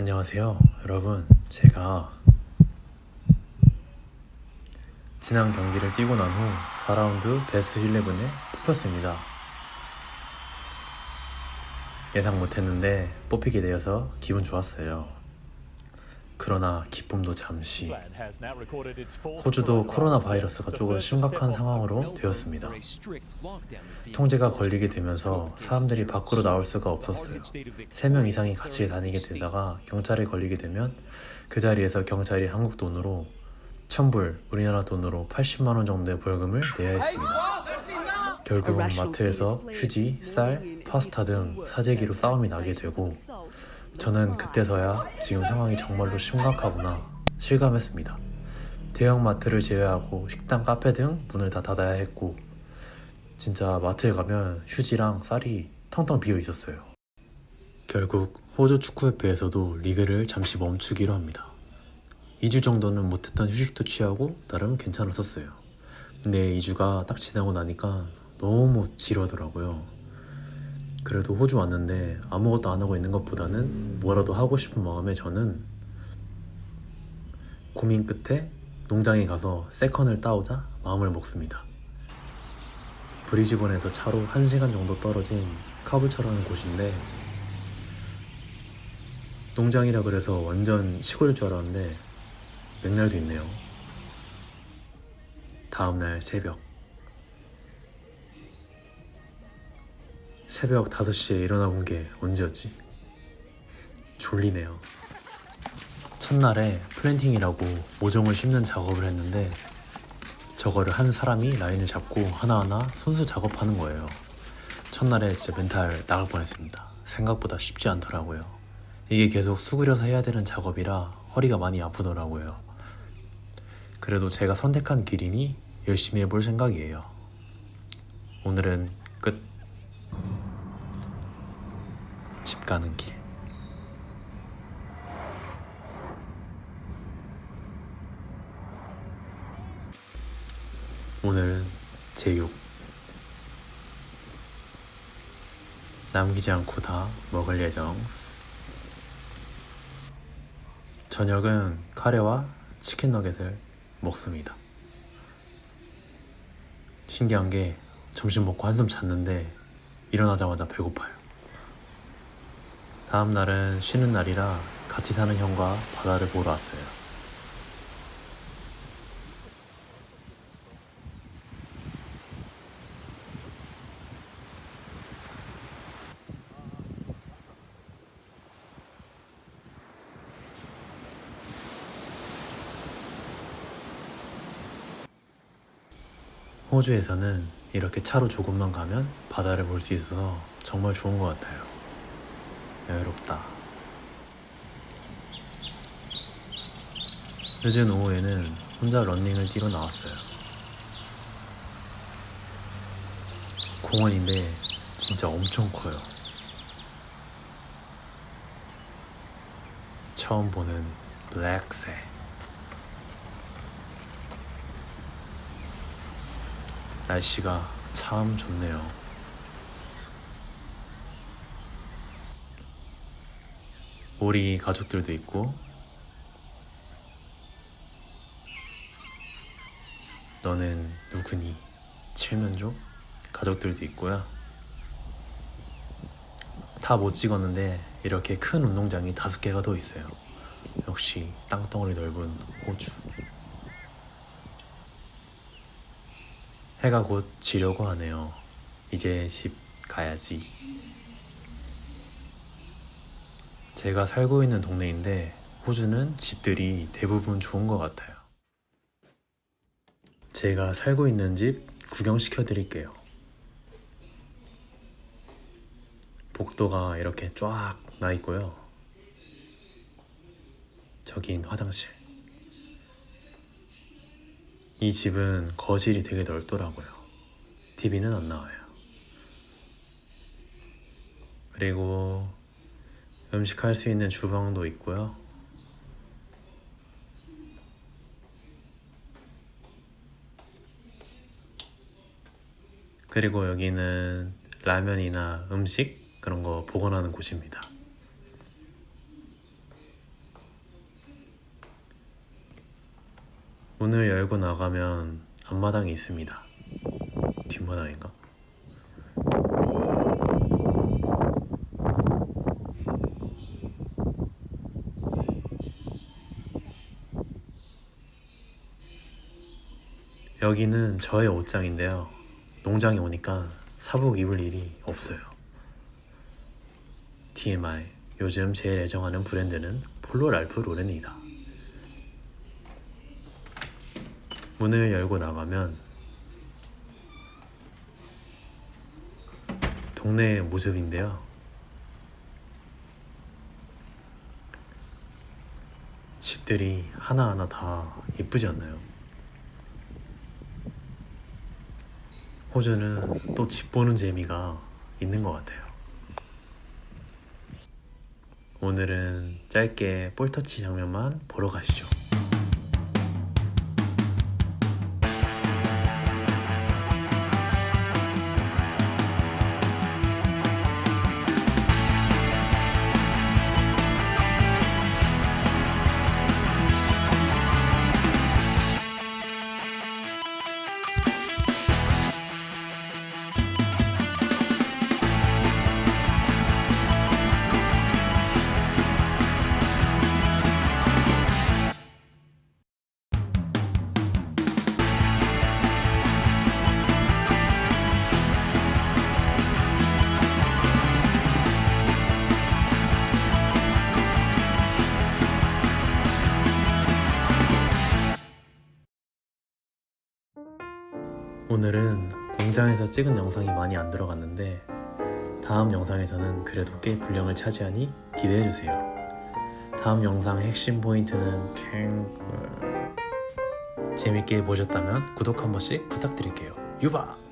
안녕하세요. 여러분, 제가 지난 경기를 뛰고 난 후 4라운드 베스트 11에 뽑혔습니다. 예상 못했는데 뽑히게 되어서 기분 좋았어요. 그러나 기쁨도 잠시. 호주도 코로나 바이러스가 조금 심각한 상황으로 되었습니다. 통제가 걸리게 되면서 사람들이 밖으로 나올 수가 없었어요. 3명 이상이 같이 다니게 되다가 경찰에 걸리게 되면 그 자리에서 경찰이 한국 돈으로 1000불, 우리나라 돈으로 80만 원 정도의 벌금을 내야 했습니다. 결국은 마트에서 휴지, 쌀, 파스타 등 사재기로 싸움이 나게 되고 저는 그때서야 지금 상황이 정말로 심각하구나 실감했습니다. 대형 마트를 제외하고 식당, 카페 등 문을 다 닫아야 했고 진짜 마트에 가면 휴지랑 쌀이 텅텅 비어 있었어요. 결국 호주 축구협회에서도 리그를 잠시 멈추기로 합니다. 2주 정도는 못했던 휴식도 취하고 나름 괜찮았었어요. 근데 2주가 딱 지나고 나니까 너무 지루하더라고요. 그래도 호주 왔는데 아무것도 안 하고 있는 것보다는 뭐라도 하고 싶은 마음에 저는 고민 끝에 농장에 가서 세컨을 따오자 마음을 먹습니다. 브리즈번에서 차로 1시간 정도 떨어진 카불처라는 곳인데 농장이라 그래서 완전 시골일 줄 알았는데 맥날도 있네요. 다음날 새벽 새벽 5시에 일어나 본 게 언제였지? 졸리네요. 첫날에 플랜팅이라고 모종을 심는 작업을 했는데 저거를 한 사람이 라인을 잡고 하나하나 손수 작업하는 거예요. 첫날에 진짜 멘탈 나갈 뻔했습니다. 생각보다 쉽지 않더라고요. 이게 계속 수그려서 해야 되는 작업이라 허리가 많이 아프더라고요. 그래도 제가 선택한 길이니 열심히 해볼 생각이에요. 오늘은 끝. 집 가는 길. 오늘은 제육. 남기지 않고 다 먹을 예정. 저녁은 카레와 치킨 너겟을 먹습니다. 신기한 게 점심 먹고 한숨 잤는데 일어나자마자 배고파요. 다음 날은 쉬는 날이라 같이 사는 형과 바다를 보러 왔어요. 호주에서는 이렇게 차로 조금만 가면 바다를 볼 수 있어서 정말 좋은 것 같아요. 여유롭다. 늦은 오후에는 혼자 런닝을 뛰러 나왔어요. 공원인데 진짜 엄청 커요. 처음 보는 블랙새. 날씨가 참 좋네요. 우리 가족들도 있고 너는 누구니? 칠면조 가족들도 있고요. 다 못 찍었는데 이렇게 큰 운동장이 다섯 개가 더 있어요. 역시 땅덩어리 넓은 호주. 해가 곧 지려고 하네요. 이제 집 가야지. 제가 살고 있는 동네인데 호주는 집들이 대부분 좋은 것 같아요. 제가 살고 있는 집 구경시켜 드릴게요. 복도가 이렇게 쫙 나 있고요. 저긴 화장실. 이 집은 거실이 되게 넓더라고요. TV는 안 나와요. 그리고 음식할 수 있는 주방도 있고요. 그리고 여기는 라면이나 음식 그런 거 보관하는 곳입니다. 문을 열고 나가면 앞마당이 있습니다. 뒷마당인가? 여기는 저의 옷장인데요. 농장에 오니까 사복 입을 일이 없어요. TMI. 요즘 제일 애정하는 브랜드는 폴로 랄프 로렌이다. 문을 열고 나가면 동네의 모습인데요. 집들이 하나하나 다 예쁘지 않나요? 호주는 또 집 보는 재미가 있는 것 같아요. 오늘은 짧게 볼터치 장면만 보러 가시죠. 오늘은 농장에서 찍은 영상이 많이 안 들어갔는데 다음 영상에서는 그래도 꽤 분량을 차지하니 기대해주세요. 다음 영상의 핵심 포인트는 캥... 재밌게 보셨다면 구독 한 번씩 부탁드릴게요. 유바!